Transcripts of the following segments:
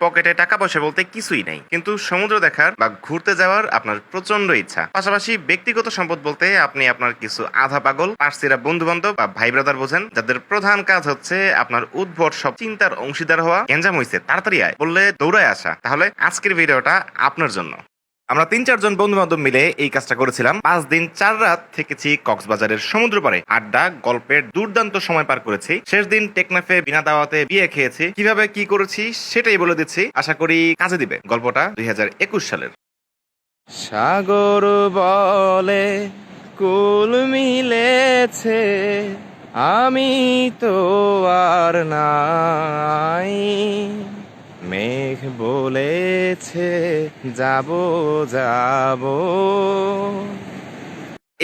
পকেটে টাকা পয়সা বলতে কিছুই নেই। কিন্তু সমুদ্র দেখার বা ঘুরতে যাওয়ার আপনার প্রচণ্ড ইচ্ছা। পাশাপাশি ব্যক্তিগত সম্পদ বলতে আপনি আপনার কিছু আধা পাগল, পার্সিরা বন্ধু বান্ধব বা ভাই ব্রাদার বোঝেন, যাদের প্রধান কাজ হচ্ছে আপনার উদ্ভট সব চিন্তার অংশীদার হওয়া। গেঞ্জাম হয়েছে তাড়াতাড়ি আয়, বললে দৌড়ায় আসা। তাহলে আজকের ভিডিওটা আপনার জন্য। আমরা তিন চারজন বন্ধু বান্ধব মিলে এই কাজটা করেছিলাম। পাঁচ দিন, চার রাত থেকেছি কক্সবাজারের সমুদ্র পাড়ে আড্ডা, গল্পের দুর্দান্ত সময় পার করেছি। শেষ দিন টেকনাফে বিনা দাওয়াতে বিয়ে খেয়েছি। কীভাবে কি করেছি সেটাই বলে দিচ্ছি। আশা করি কাজে দিবে। গল্পটা দুই হাজার একুশ সালের। সাগর বলে কুল মিলেছে, আমি তো আর নাই। মেঘ বলেছে যাব যাব।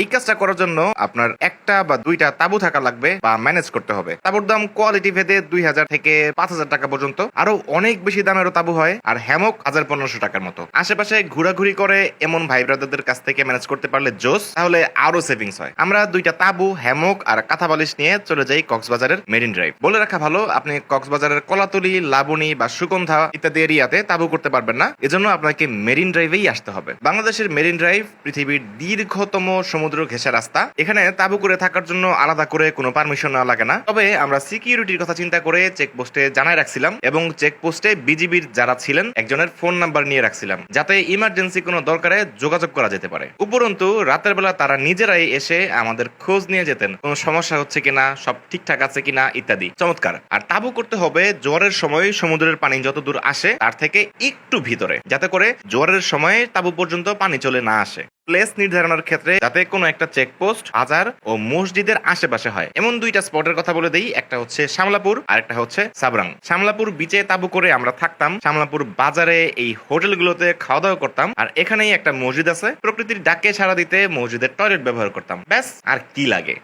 এই কাজটা করার জন্য আপনার একটা বা দুইটা তাবু থাকা লাগবে বা ম্যানেজ করতে হবে। তাবুর দাম কোয়ালিটি ভেদে দুই হাজার থেকে পাঁচ হাজার টাকা পর্যন্ত। আরও অনেক বেশি দামেরও তাবু হয়, আর হ্যামক হাজার পনেরোশো টাকার মতো। আশেপাশে ঘোরাঘুরি করে এমন ভাই ব্রাদারদের কাছ থেকে ম্যানেজ করতে পারলে জোস, তাহলে আরও সেভিংস হয়। আমরা দুইটা তাবু, হ্যামক আর কাঁথা বালিশ নিয়ে চলে যাই কক্সবাজারের মেরিন ড্রাইভ বলে রাখা ভালো, আপনি কক্সবাজারের কলাতলি, লাবণী বা সুগন্ধা ইত্যাদি এরিয়াতে তাবু করতে পারবেন না। এজন্য আপনাকে মেরিন ড্রাইভেই আসতে হবে। বাংলাদেশের মেরিন ড্রাইভ পৃথিবীর দীর্ঘতম সমুদ্র ঘেঁষা রাস্তা। এখানে তাবু করে থাকার জন্য আলাদা করে কোনো পারমিশন নেওয়া লাগে না। তবে আমরা সিকিউরিটির কথা চিন্তা করে চেকপোস্টে জানাই রাখছিলাম এবং চেকপোস্টে বিজিবির যারা ছিলেন, একজনের ফোন নাম্বার নিয়ে রাখছিলাম, যাতে ইমার্জেন্সি কোনো দরকারে যোগাযোগ করা যেতে পারে। উপরন্তু, রাতের বেলা তারা নিজেরাই এসে আমাদের খোঁজ নিয়ে যেতেন, কোনো সমস্যা হচ্ছে কিনা, সব ঠিকঠাক আছে কিনা ইত্যাদি। চমৎকার। আর তাবু করতে হবে জোয়ারের সময় সমুদ্রের পানি যত দূর আসে, তার থেকে একটু ভিতরে, যাতে করে জোয়ারের সময় তাবু পর্যন্ত পানি চলে না আসে। প্লেস নির্ধারণের ক্ষেত্রে যাতে কোনো একটা চেকপোস্ট বাজার ও মসজিদের আশেপাশে হয়। এমন দুইটা স্পটের কথা বলে দেই, একটা হচ্ছে শ্যামলাপুর আর একটা হচ্ছে সাবরাং। শামলাপুর বিচে তাবু করে আমরা থাকতাম, শামলাপুর বাজারে এই হোটেলগুলোতে খাওয়া দাওয়া করতাম, আর এখানেই একটা মসজিদ আছে। প্রকৃতির ডাকে সাড়া দিতে মসজিদের টয়লেট ব্যবহার করতাম। ব্যাস, আর কি লাগে?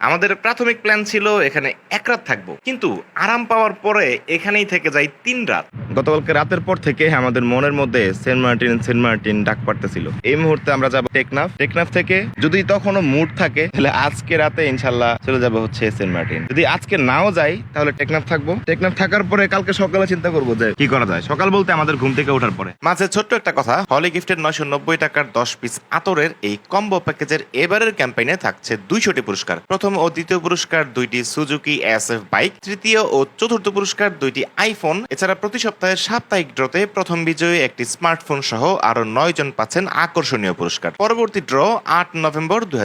আমাদের প্রাথমিক প্ল্যান ছিল এখানে এক রাত থাকব। কিন্তু আরাম পাওয়ার পরে এখানেই থেকে যাই তিন রাত। গতকালকে রাতের পর থেকে আমাদের মনের মধ্যে সেন্ট মার্টিন সেন্ট মার্টিন ডাক পাড়তেছিল। এই মুহূর্তে আমরা যাব টেকনাফ। টেকনাফ থেকে যদি তখনও মুড থাকে তাহলে আজকে রাতে ইনশাল্লাহ চলে যাব হচ্ছে সেন্ট মার্টিন। যদি আজকে নাও যাই তাহলে টেকনাফ থাকব। টেকনাফ থাকার পরে কালকে সকালে চিন্তা করব যে কি করা যায়। সকাল বলতে আমাদের ঘুম থেকে ওঠার পরে। মাঝে ছোট্ট একটা কথা হলি গিফটের নয়শো নব্বই টাকার দশ পিস আতরের এই কম্বো প্যাকেজের এবারের ক্যাম্পেইনে থাকছে দুইশোটি পুরস্কার। প্রথম ও দ্বিতীয় পুরস্কার দুইটি সুজুকি এস এফ বাইক, তৃতীয় ও চতুর্থ পুরস্কার দুইটি আইফোন। এছাড়া প্রতি সপ্তাহে সাপ্তাহিক ড্রতে প্রথম বিজয়ী একটি স্মার্টফোন সহ আরও নয় জন পাচ্ছেন আকর্ষণীয় পুরস্কার। পরবর্তী ড্র, আট নভেম্বর দুই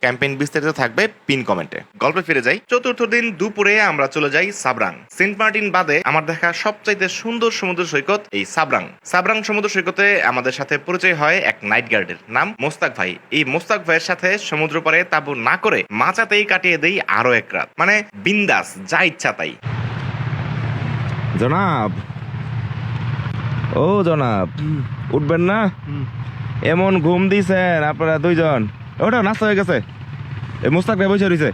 ক্যাম্পেইন বিস্তারিত থাকবে পিন কমেন্টে। গল্পে ফিরে যাই। চতুর্থ দিন দুপুরে আমরা চলে যাই সাবরাং। সেন্ট মার্টিন বাদে আমার দেখা সবচাইতে সুন্দর সমুদ্র সৈকত এই সাবরাং। সাবরাং সমুদ্র সৈকতে আমাদের সাথে পরিচয় হয় এক নাইট গার্ডের। নাম মোস্তাক ভাই। এই মোস্তাক ভাইয়ের সাথে সমুদ্র পারে তাবু না করে মাচাতেই কাটিয়ে দেই আরও এক রাত। মানে বিন্দাস যা ইচ্ছা তাই। জনাব। ও জনাব। উঠবেন না? এমন ঘুম দিছেন আপনারা দুইজন। ওটা নাস্তা হয়ে গেছে। এই মুস্তাক ভাই বসে রয়েছে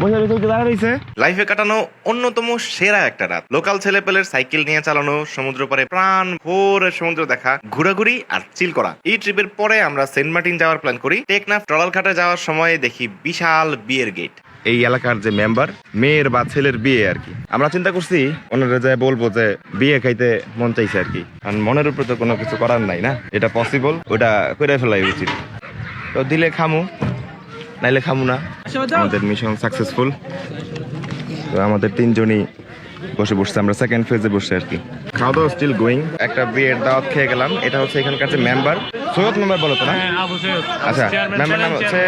বসে রয়েছে দাঁড়া রয়েছে লাইফে কাটানো অন্যতম সেরা একটা রাত। লোকাল ছেলেপেলের সাইকেল নিয়ে চালানো সমুদ্র পারে প্রাণ ভোরে সমুদ্র দেখা ঘোরাঘুরি আর চিল করা। এই ট্রিপের পরে আমরা সেন্ট মার্টিন যাওয়ার প্ল্যান করি। টেকনাফ ট্রলাল ঘাটে যাওয়ার সময় দেখি বিশাল বিয়ের গেট এই এলাকার যে মেম্বার মেয়ের বা ছেলের বিয়ে আর কি। আমরা চিন্তা করছি ওনারা যে বলব যে বিয়ে খাইতে মন চাইছে আর কি। কারণ মনের উপরে তো কোনো কিছু করার নাই না। এটা পসিবল ওটা করে ফেলাই উচিত। তো দিলে খামু। নাইলে খামু না। আমাদের মিশন সাকসেসফুল তো আমাদের তিনজনই বসে বসছে, আমরা সেকেন্ড ফেজে বসে আর কি। খাওয়া দাওয়া স্টিল গোয়িং একটা বিয়ের দাওয়াত খেয়ে গেলাম। এটা হচ্ছে এখানকার যে মেম্বার সৈয়দ মেম্বার বলো তো না? আচ্ছা মেম্বার নাম হচ্ছে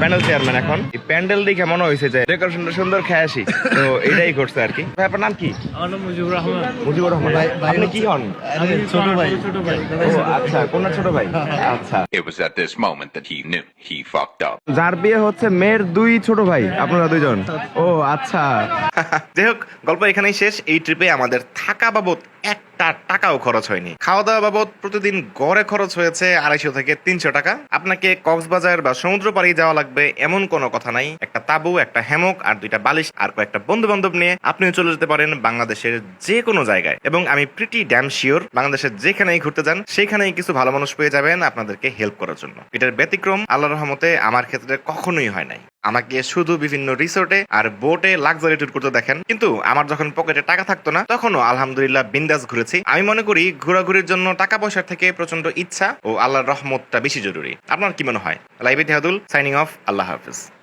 প্যান্ডেল চেয়ারম্যান এখন। এই প্যান্ডেল দেখে মনে হয়েছে যে ডেকোরেশনটা সুন্দর খেয়ে আসি। তো এটাই করছে আর কি। ভাই আপনার নাম কি? আমার নাম মুজিবুর রহমান। মুজিবুর রহমান। ভাই আপনি কি হন? ছোট ভাই। ছোট ভাই। আচ্ছা কোন ছোট ভাই? আচ্ছা। It was at this moment that he knew he fucked up. যার বিয়ে হচ্ছে মেয়ের দুই ছোট ভাই। আপনারা দুইজন। ও আচ্ছা। যাই হোক গল্প এখানেই শেষ। এই ট্রিপে আমাদের থাকা বাবদ একটা টাকাও খরচ হয়নি। খাওয়া দাওয়া বাবদ প্রতিদিন গড়ে খরচ হয়েছে আড়াইশো থেকে তিনশো টাকা। আপনাকে কক্সবাজার বা সমুদ্র পাড়ি যাওয়া লাগবে এমন কোনো কথা নাই। একটা তাবু, একটা হ্যামক, আর দুইটা বালিশ, আর কয়েকটা বন্ধু বান্ধব নিয়ে আপনিও চলে যেতে পারেন বাংলাদেশের যে কোনো জায়গায়। এবং আমি প্রিটি ড্যাম শিওর বাংলাদেশের যেখানেই ঘুরতে যান, সেখানেই কিছু ভালো মানুষ পেয়ে যাবেন আপনাদেরকে হেল্প করার জন্য। এটার ব্যতিক্রম আল্লাহ রহমতে আমার ক্ষেত্রে কখনোই হয় নাই। আমাকে শুধু বিভিন্ন রিসোর্টে আর বোটে লাক্সারি ট্যুর করতে দেখেন। কিন্তু আমার যখন পকেটে টাকা থাকতো না, তখনও আলহামদুলিল্লাহ বিন্দাস ঘুরেছি। আমি মনে করি ঘোরাঘুরির জন্য টাকা পয়সার থেকে প্রচণ্ড ইচ্ছা ও আল্লাহর রহমতটা বেশি জরুরি। আপনার কি মনে হয়? লাইবে তেহাদুল সাইনিং অফ আল্লাহ হাফিজ।